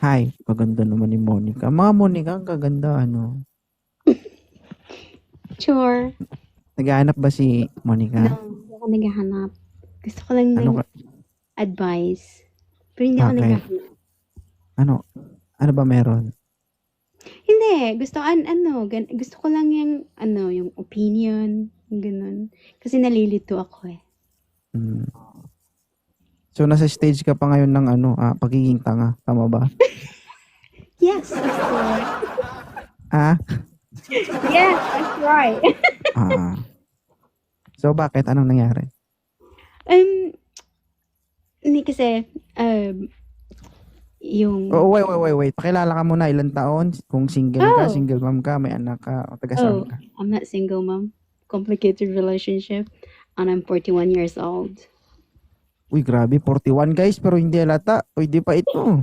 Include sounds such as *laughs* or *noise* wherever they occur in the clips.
Hi, kaganda naman ni Monica. Mga Monica, ang kaganda, ano. Sure. Naghahanap ba si Monica? No, hindi ako naghahanap. Gusto ko lang Ano ng ka, advice. Pero hindi ako naghahanap. ano, ano ba meron? Hindi, gusto an ano, gan, gusto ko lang yung ano, yung opinion, yung ganun. Kasi nalilito ako eh. Hmm. So, nasa stage ka pa ngayon ng ano, ah, pagiging tanga. Tama ba? Yes. *laughs* Ah? yes, that's right. *laughs* Ah. so, bakit? Anong nangyari? Um, hindi kasi, um, yung, Oh, wait, wait, wait, wait. Pakilala ka muna ilang taon. Kung single ka, Oh. single mom ka, may anak ka, o taga saan oh, ka. I'm not single, mom. Complicated relationship. And I'm 41 years old. Uy, grabe, 41 guys, pero hindi halata. Pwede pa ito.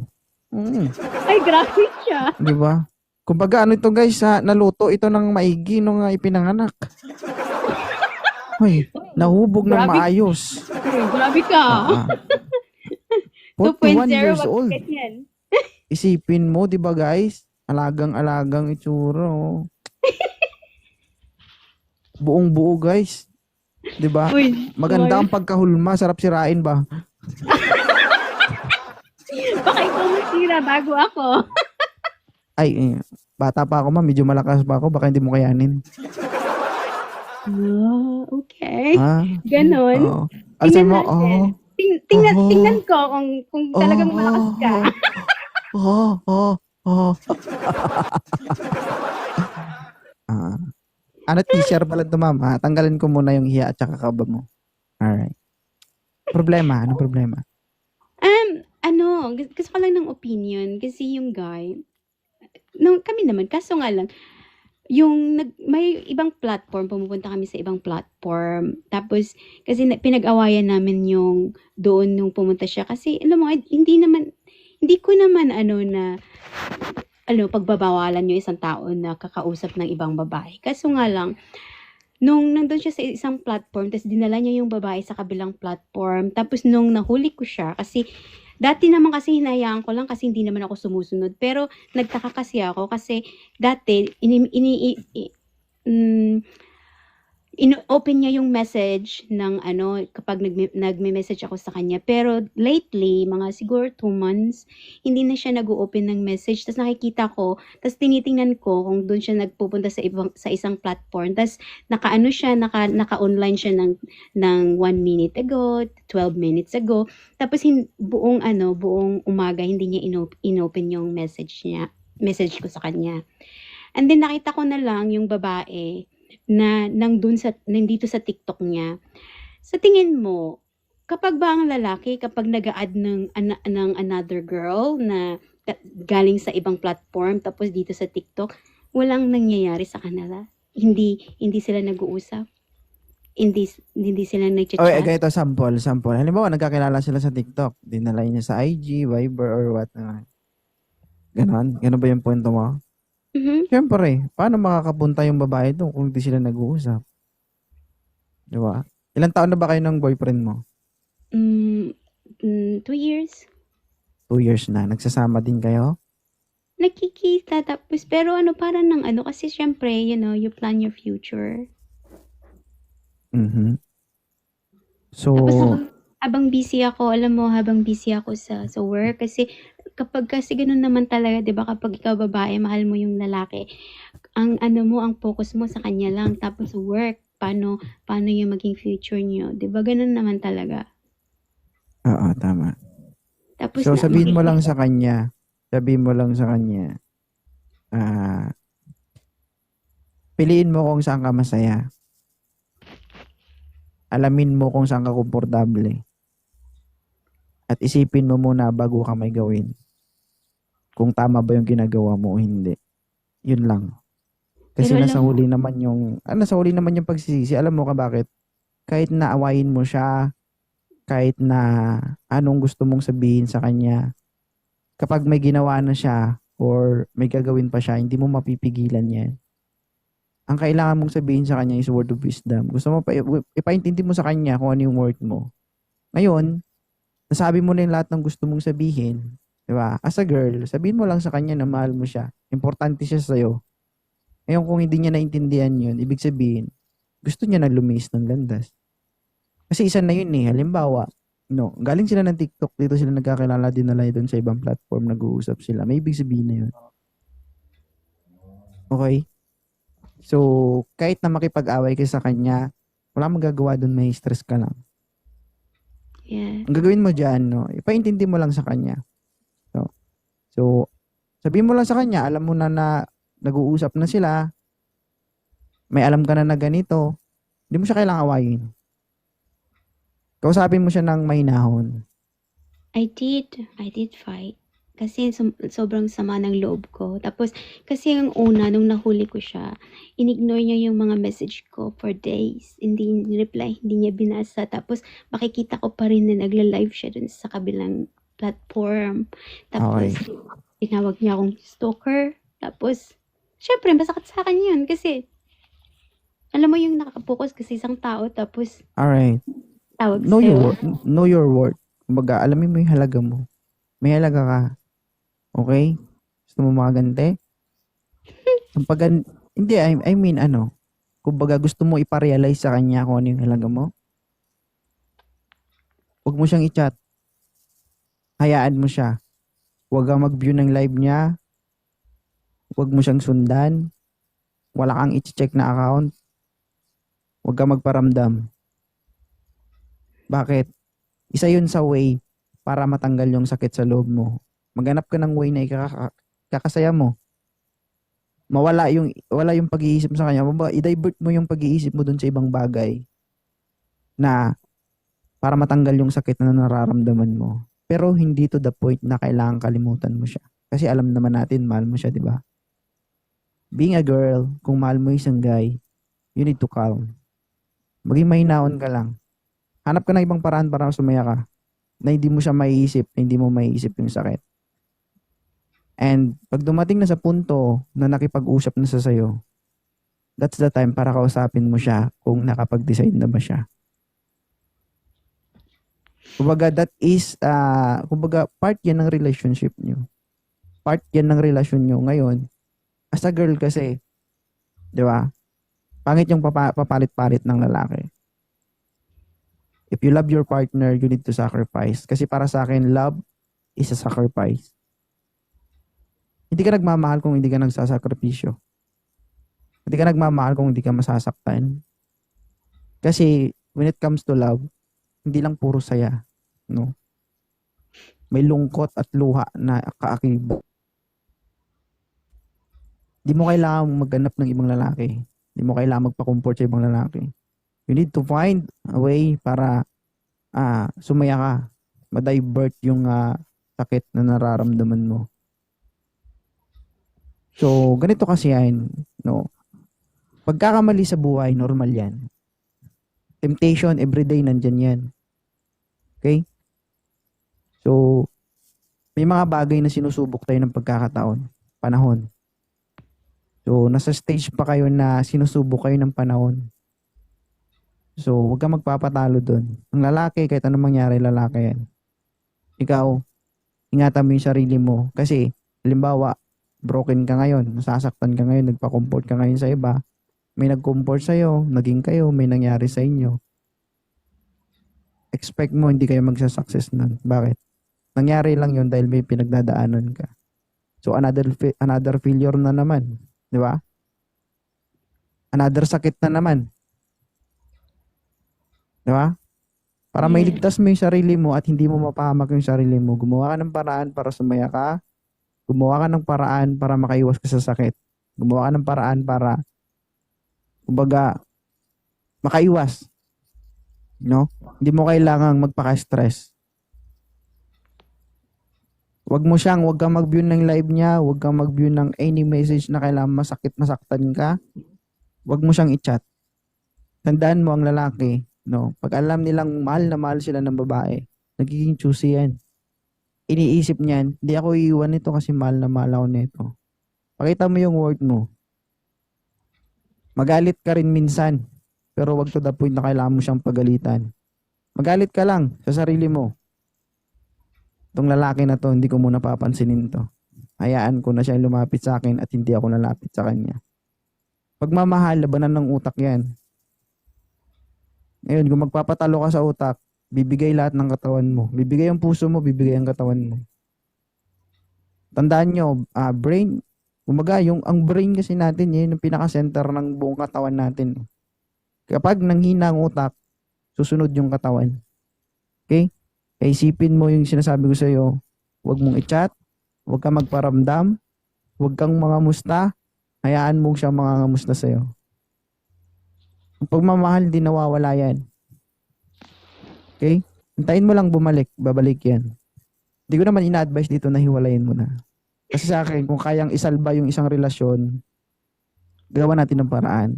Mm. Ay, grabe siya. Di ba? Kumbaga ano ito guys, ha, naluto ito ng maigi nung uh, ipinanganak. Hoy, nahubog ng Grabe. maayos. Ay, grabe ka. Ah, ah. *laughs* 2.0, 41 years wag old. *laughs* Isipin mo, di ba guys? Alagang-alagang itsura. Oh. *laughs* Buong buo guys. Di ba? Maganda ang pagkahulma, sarap sirain ba? Baka ikaw masira bago ako. *laughs* Ay, eh, bata pa ako ma, medyo malakas pa ako, baka hindi mo kayanin. Oh, okay. Ha? Ganon. Ano sabi mo? Natin. Ting- tingnan, Oh. tingnan ko kung, kung talagang Oh, malakas ka. Oo, oo, oo. Ah. Ano t-shirt pala ito, ma'am? Ah, tanggalin ko muna yung hiya at saka kaba mo. Alright. Problema? Ano problema? Um, ano, gu- gusto ko lang ng opinion kasi yung guy, no, kami naman, kaso nga lang, yung nag, may ibang platform, pumupunta kami sa ibang platform. Tapos, kasi na, pinag-awayan namin yung doon nung pumunta siya. Kasi, alam mo, hindi naman, hindi ko naman ano na, ano, pagbabawalan yung isang tao na kakausap ng ibang babae. Kaso nga lang, nung nandun siya sa isang platform, tapos dinala niya yung babae sa kabilang platform, tapos nung nahuli ko siya, kasi dati naman kasi hinayaan ko lang kasi hindi naman ako sumusunod. Pero nagtaka kasi ako kasi dati, ini, ini, i- i- mm, in-open niya yung message ng ano, kapag nagme- nagme-message ako sa kanya. Pero lately, mga siguro two months, hindi na siya nag-open ng message. Tapos nakikita ko, tapos tinitingnan ko kung doon siya nagpupunta sa ibang sa isang platform. Tapos naka-ano siya, naka, naka-online siya ng, ng one minute ago, 12 minutes ago. Tapos hin, buong ano, buong umaga hindi niya ino- inopen yung message niya, message ko sa kanya. And then nakita ko na lang yung babae na nang dun sa nandito sa TikTok niya. Sa tingin mo, kapag ba ang lalaki kapag nag-add ng ana- ng another girl na galing sa ibang platform tapos dito sa TikTok, walang nangyayari sa kanila. Hindi hindi sila nag-uusap. Hindi hindi sila nag-chat. Okay, ganito, sample, sample. Halimbawa, nagkakilala sila sa TikTok. Dinalay niya sa IG, Viber, or what. Uh, ganon? Ganon ba yung punto mo? Mhm. Siyempre, paano makakapunta yung babae doon kung hindi sila nag-uusap? Di ba? Ilang taon na ba kayo ng boyfriend mo? Mm, mm, two years. Two years na. Nagsasama din kayo? Nakikita tapos pero ano para ng ano kasi syempre, you know, you plan your future. Mhm. So, Tapos habang, habang busy ako, alam mo, habang busy ako sa sa work kasi kapag kasi ganun naman talaga, 'di ba? Kapag ikaw babae, mahal mo yung lalaki. Ang ano mo, ang focus mo sa kanya lang tapos work, paano paano yung maging future niyo, 'di ba? Ganun naman talaga. oo, tama. Tapos So, na- sabihin mo lang sa kanya, sabihin mo lang sa kanya, ah, piliin mo kung saan ka masaya. Alamin mo kung saan ka komportable. At isipin mo muna bago ka may gawin. Kung tama ba yung ginagawa mo o hindi. Yun lang. Kasi Pero nasa mo- huli naman yung, ah, nasa huli naman yung pagsisisi. Alam mo ka bakit? Kahit naawayin mo siya, kahit na anong gusto mong sabihin sa kanya, kapag may ginawa na siya or may gagawin pa siya, hindi mo mapipigilan yan. Ang kailangan mong sabihin sa kanya is word of wisdom. Gusto mo pa, ipaintindi mo sa kanya kung ano yung word mo. Ngayon, nasabi mo na yung lahat ng gusto mong sabihin, Di ba? As a girl, sabihin mo lang sa kanya na mahal mo siya. Importante siya sa'yo. Ngayon kung hindi niya naintindihan yun, ibig sabihin, gusto niya na lumis ng landas. Kasi isa na yun eh. Halimbawa, no, galing sila ng TikTok, dito sila nagkakilala din nila doon sa ibang platform, nag-uusap sila. May ibig sabihin na yun. Okay? So, kahit na makipag-away ka sa kanya, wala magagawa doon, may stress ka lang. Yeah. Ang gagawin mo dyan, no, ipaintindi mo lang sa kanya. So, sabihin mo lang sa kanya, alam mo na na nag-uusap na sila, may alam ka na na ganito, hindi mo siya kailangang awayin. Kausapin mo siya ng mahinahon. I did. I did fight. Kasi sobrang sama ng loob ko. Tapos, kasi yung una, nung nahuli ko siya, inignore niya yung mga message ko for days. Hindi reply, hindi niya binasa. Tapos, makikita ko pa rin na nagla-live siya dun sa kabilang platform. Tapos, tinawag niya akong stalker. Tapos, syempre, masakit sa akin yun. Kasi, alam mo yung nakapokus kasi isang tao, tapos Alright. tawag Know sa'yo. your worth. Know your worth. Kumbaga, alamin mo yung halaga mo. May halaga ka. Okay? Gusto mo makagante? *laughs* Kumbaga, hindi, I, I mean, ano, kumbaga gusto mo iparealize sa kanya kung ano yung halaga mo. Huwag mo siyang i-chat. Hayaan mo siya. Huwag kang mag-view ng live niya. Huwag mo siyang sundan. Wala kang i-check na account. Huwag kang magparamdam. Bakit? Isa yun sa way para matanggal yung sakit sa loob mo. Maghanap ka ng way na ikaka- kakasaya mo. Mawala yung wala yung pag-iisip sa kanya. I-divert mo yung pag-iisip mo dun sa ibang bagay na para matanggal yung sakit na nararamdaman mo. Pero hindi to the point na kailangan kalimutan mo siya. Kasi alam naman natin, mahal mo siya, di ba? Being a girl, kung mahal mo isang guy, you need to calm. Maging mahinaon ka lang. Hanap ka ng ibang paraan para sumaya ka na hindi mo siya maiisip, hindi mo maiisip yung sakit. And pag dumating na sa punto na nakipag-usap na sa sayo, that's the time para kausapin mo siya kung nakapag-decide na ba siya. Kumbaga, that is, uh, kumbaga, part yan ng relationship nyo. Part yan ng relasyon nyo. Ngayon, as a girl kasi, di ba, pangit yung papa- papalit-palit ng lalaki. If you love your partner, you need to sacrifice. Kasi para sa akin, love is a sacrifice. Hindi ka nagmamahal kung hindi ka nagsasakripisyo. Hindi ka nagmamahal kung hindi ka masasaktan. Kasi when it comes to love, hindi lang puro saya, no? May lungkot at luha na kaakibo. Hindi mo kailangan magganap ng ibang lalaki. Hindi mo kailangan magpa-comfort sa ibang lalaki. You need to find a way para ah sumaya ka. Ma-divert yung ah, sakit na nararamdaman mo. So, ganito kasi yan, no? Pagkakamali sa buhay, normal yan. Temptation, everyday, nandyan yan. Okay? So, may mga bagay na sinusubok tayo ng pagkakataon, panahon. So, nasa stage pa kayo na sinusubok kayo ng panahon. So, huwag kang magpapatalo doon. Ang lalaki, kahit anong mangyari, lalaki yan. Ikaw, ingatan mo yung sarili mo. Kasi, halimbawa, broken ka ngayon, nasasaktan ka ngayon, nagpa-comfort ka ngayon sa iba, may nag-comfort sa'yo, naging kayo, may nangyari sa inyo. Expect mo, hindi kayo magsasucess nun. Bakit? Nangyari lang yun dahil may pinagdadaanan ka. So, another, another failure na naman. Di ba? Another sakit na naman. Di ba? Para mailigtas mo yung sarili mo at hindi mo mapahamak yung sarili mo, gumawa ka ng paraan para sumaya ka, gumawa ka ng paraan para makaiwas ka sa sakit. Gumawa ka ng paraan para, kumbaga, makaiwas. No? Hindi mo kailangang magpaka-stress. Huwag mo siyang, huwag kang mag-view ng live niya, huwag kang mag-view ng any message na kailangan masakit, masaktan ka. Huwag mo siyang i-chat. Tandaan mo ang lalaki, no? Pag alam nilang mahal na mahal sila ng babae, nagiging choosy yan. Iniisip niyan, hindi ako iiwan nito kasi mahal na mahal ako nito. Pakita mo yung word mo. Magalit ka rin minsan, pero wag to the point na kailangan mo siyang pagalitan. Magalit ka lang sa sarili mo. Tong lalaki na to, hindi ko muna papansinin to. Hayaan ko na siya lumapit sa akin at hindi ako nalapit sa kanya. Pagmamahal, labanan ng utak yan. Ngayon, kung magpapatalo ka sa utak, bibigay lahat ng katawan mo. Bibigay ang puso mo, bibigay ang katawan mo. Tandaan nyo, ah, brain, umaga, yung, ang brain kasi natin, yun yung pinaka-center ng buong katawan natin. Kapag nanghina ang utak, susunod yung katawan. Okay? Kaya isipin mo yung sinasabi ko sa iyo, huwag mong i-chat, huwag kang magparamdam, huwag kang mga musta, hayaan mong siya mga musta sa iyo. Ang pagmamahal, di nawawala yan. Okay? Hintayin mo lang bumalik, babalik yan. Hindi ko naman ina-advise dito na hiwalayin mo na. Kasi sa akin, kung kayang isalba yung isang relasyon, gawa natin ng paraan.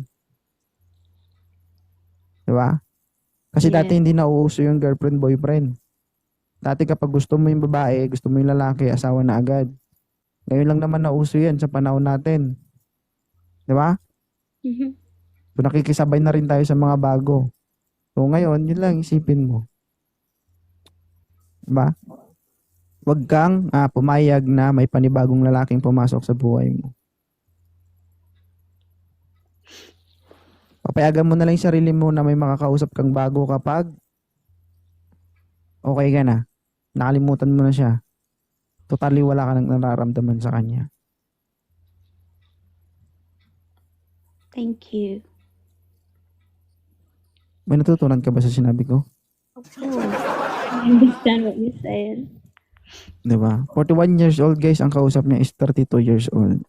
Di ba? Kasi Yes. dati hindi nauuso yung girlfriend-boyfriend. Dati kapag gusto mo yung babae, gusto mo yung lalaki, asawa na agad. Ngayon lang naman nauso yan sa panahon natin. Di ba? Mhm. So nakikisabay na rin tayo sa mga bago. So ngayon, yun lang isipin mo. Diba? Huwag kang ah, pumayag na may panibagong lalaking pumasok sa buhay mo. Papayagan mo na lang yung sarili mo na may makakausap kang bago kapag okay ka na. Nakalimutan mo na siya. Totally wala ka nang nararamdaman sa kanya. Thank you. May natutunan ka ba sa sinabi ko? Of course. I understand what you said. Di ba? 41 years old guys, ang kausap niya is 32 years old.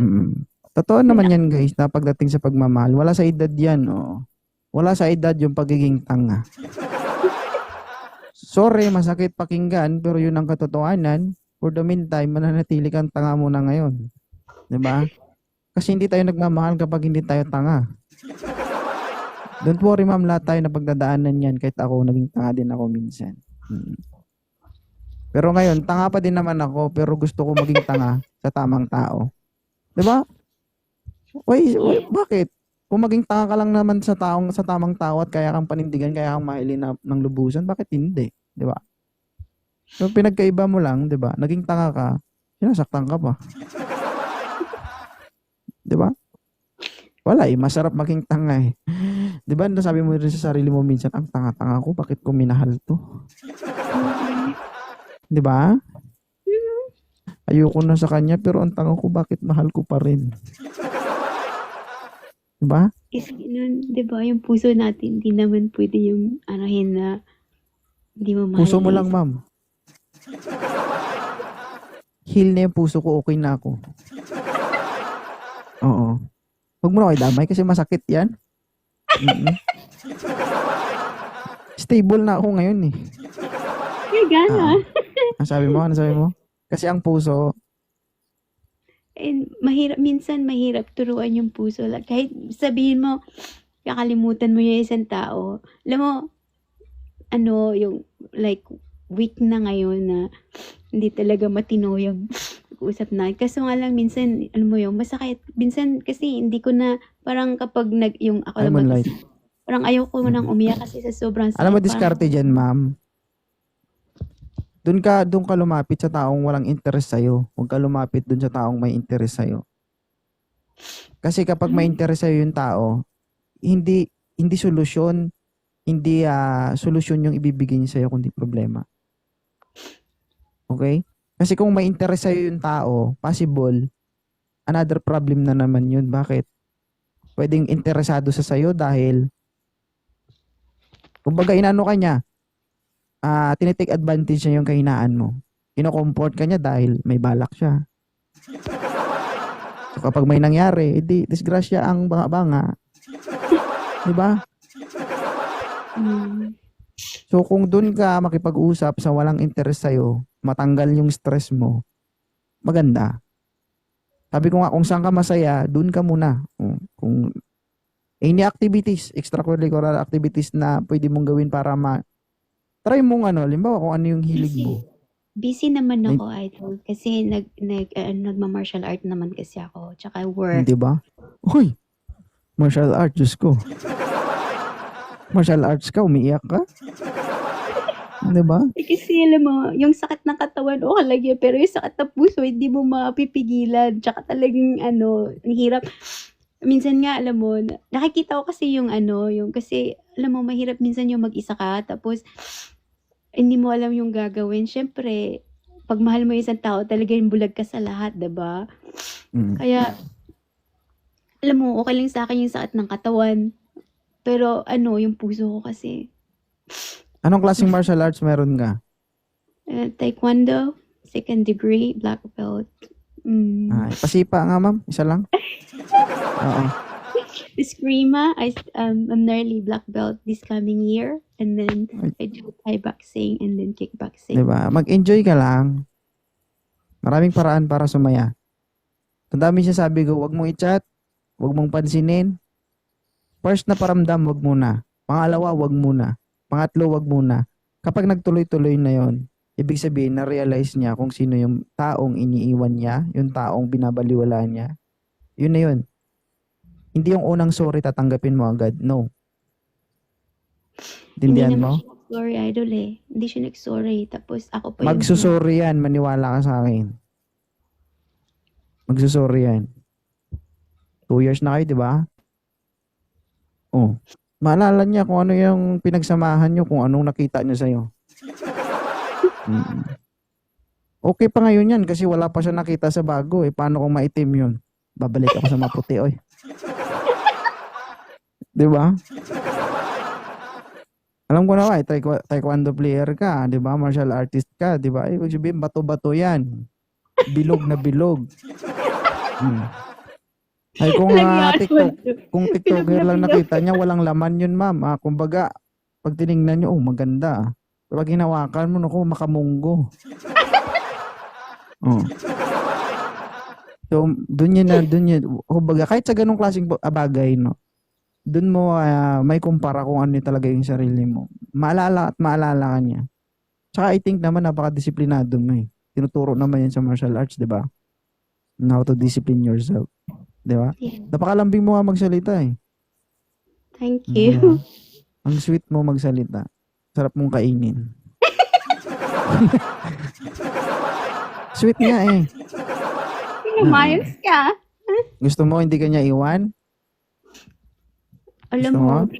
Mm. Totoo naman yan guys, na pagdating sa pagmamahal, wala sa edad yan. Oh. Wala sa edad yung pagiging tanga. Sorry, masakit pakinggan, pero yun ang katotohanan. For the meantime, mananatili kang tanga muna ngayon. Ba? Kasi hindi tayo nagmamahal kapag hindi tayo tanga. Don't worry ma'am, lahat tayo na pagdadaanan yan. Kahit ako, naging tanga din ako minsan. Mm. Pero ngayon, tanga pa din naman ako, pero gusto ko maging tanga sa tamang tao. 'Di ba? Why, why- bakit? Kung maging tanga ka lang naman sa taong sa tamang tao at kaya kang panindigan, kaya kang mahalin na, ng lubusan, bakit hindi? 'Di ba? So pinagkaiba mo lang, 'di ba? Naging tanga ka, sinasaktan ka pa. *laughs* 'Di ba? Wala eh, masarap maging tanga eh. 'Di ba? Nasabi mo rin sa sarili mo minsan, ang tanga-tanga ko, bakit ko minahal 'to? *laughs* 'Di ba? Ayoko na sa kanya pero ang tanga ko bakit mahal ko pa rin. 'Di ba? Kasi nun, di ba, yung puso natin, hindi naman pwede yung anahin na hindi mo mahal. Puso mo lang, ma'am. Heal na yung puso ko, okay na ako. Oo. Huwag mo na kayo damay kasi masakit yan. Mm-mm. Stable na ako ngayon eh. May gana. Ang sabi mo, ano sabi mo? Kasi ang puso, And mahirap, minsan mahirap turuan yung puso. Like, kahit sabihin mo, kakalimutan mo yung isang tao. Alam mo, ano, yung, like, weak na ngayon na hindi talaga matino yung *laughs* usap na. Kaso nga lang, minsan, ano mo yung masakit. Minsan, kasi hindi ko na, parang kapag nag, yung ako I'm lang parang ayoko mo nang umiyak kasi sa sobrang sakit. Alam mo, diskarte dyan, ma'am. Doon ka, doon ka lumapit sa taong walang interest sa'yo. Huwag ka lumapit doon sa taong may interest sa'yo. Kasi kapag may interest sa'yo yung tao, hindi hindi solusyon, hindi ah, solusyon yung ibibigay niya sa'yo kundi problema. Okay? Kasi kung may interest sa'yo yung tao, possible, another problem na naman yun. Bakit? Pwedeng interesado sa sa'yo dahil Kumbaga, inano ka niya, ah tinitake advantage niya yung kahinaan mo. Kino-comfort ka niya dahil may balak siya. So, kapag may nangyari, edi, disgrasya ang banga-banga. Di ba? Mm. So, kung doon ka makipag-usap sa walang interest sa'yo, matanggal yung stress mo, maganda. Sabi ko nga, kung saan ka masaya, doon ka muna. Kung, kung any activities, extracurricular activities na pwede mong gawin para ma try mong ano, limbawa kung ano yung hilig mo. Busy naman ako, idol. Kasi nag, nag, uh, nagma-martial art naman kasi ako. Tsaka work. Hindi ba? Uy! Martial art, Diyos ko. Martial arts ka, umiiyak ka? 'Di ba? Eh, kasi alam mo, yung sakit ng katawan, okay lang yun, pero yung sakit ng puso, hindi mo mapipigilan. Tsaka talagang ano, ang hirap. Minsan nga, alam mo, na- nakikita ko kasi yung ano, yung kasi, alam mo, mahirap minsan yung mag-isa ka, tapos, hindi mo alam yung gagawin. Siyempre, pag mahal mo yung isang tao, talaga yung bulag ka sa lahat, ba? Mm. Kaya, alam mo, okay lang sa akin yung sakit ng katawan. Pero, ano, yung puso ko kasi, Anong klaseng martial arts meron ka? Uh, taekwondo, second degree, black belt. Mm. Ay, pasipa nga, ma'am. Isa lang. *laughs* Oo. Eskrima, I, um, I'm nearly black belt this coming year. And then. I do Thai boxing and then kickboxing. 'Di ba? Mag-enjoy ka lang. Maraming paraan para sumaya. Ang dami siya sabi ko, wag mong i-chat, wag mong pansinin. First na paramdam, wag muna. Pangalawa, wag muna. Pangatlo, wag muna. Kapag nagtuloy-tuloy na yon, ibig sabihin na-realize niya kung sino yung taong iniiwan niya, yung taong binabaliwalaan niya. Yun na yun. Hindi yung unang sorry tatanggapin mo agad. No. Hindi Dindihan mo? nag-sorry, idol eh. Hindi siya nag-sorry. Tapos ako pa yung... Magsusorry yan, maniwala ka sa akin. Magsusorry yan. Two years na kayo, di ba? Oh. Maalala niya kung ano yung pinagsamahan niyo, kung anong nakita niya sa'yo. Mm. Okay pa ngayon yan kasi wala pa siya nakita sa bago eh. Paano kung maitim yun? Babalik ako sa maputi, oy. *laughs* di ba? Alam ko na ba, eh, taekw- taekwondo player ka, 'di ba? Martial artist ka, 'di ba? Ibig sabihin bato-bato 'yan. Bilog na bilog. *laughs* Hmm. Ay kung ah, TikTok, kung TikToker lang nakita niya, walang laman 'yun, ma'am. Ah, kumbaga, pag tiningnan niyo, oh, maganda. ah. Pag hinawakan mo, naku, makamunggo. *laughs* oh. So, dun yun na, dun yun. Kumbaga, kahit sa ganung klaseng ah, bagay, no? Dun mo ah, may kumpara kung ano talaga yung sarili mo. Maalala at maalala ka niya. Tsaka I think naman napaka-disiplinado mo eh. Tinuturo naman yan sa martial arts, di ba? How to discipline yourself. Di ba? Yeah. Napakalambing mo nga magsalita eh. Thank Yeah. you. Ang sweet mo magsalita. Sarap mong kainin. *laughs* sweet nga eh. Umayos ka. Gusto mo hindi kanya iwan? Alam Gusto mo, mo?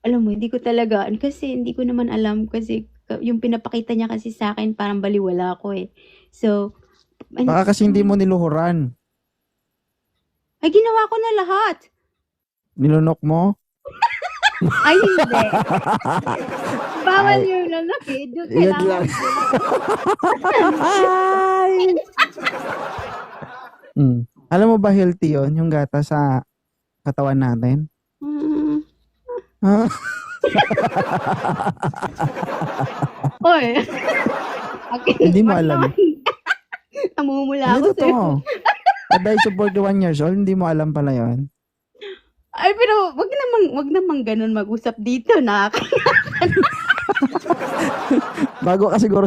alam mo, hindi ko talaga, kasi hindi ko naman alam kasi ka- yung pinapakita niya kasi sa akin parang baliwala ako eh. So, Baka kasi hindi mo niluhuran. Ay ginawa ko na lahat. Nilunok mo? Ay, hindi. *laughs* Bawal yung lalaki. Doon Yun kailangan. lang. Ay! Mm. Alam mo ba healthy yun, yung gata sa katawan natin? Mm. Ha? *laughs* Oy. Okay. Hindi mo alam. *laughs* Namumula Ano ako sa'yo. totoo? Dahil sa 41 years old, hindi mo alam pala yon. Ay, pero wag namang, wag namang ganun mag-usap dito. Nakaka- *laughs* Bago ka siguro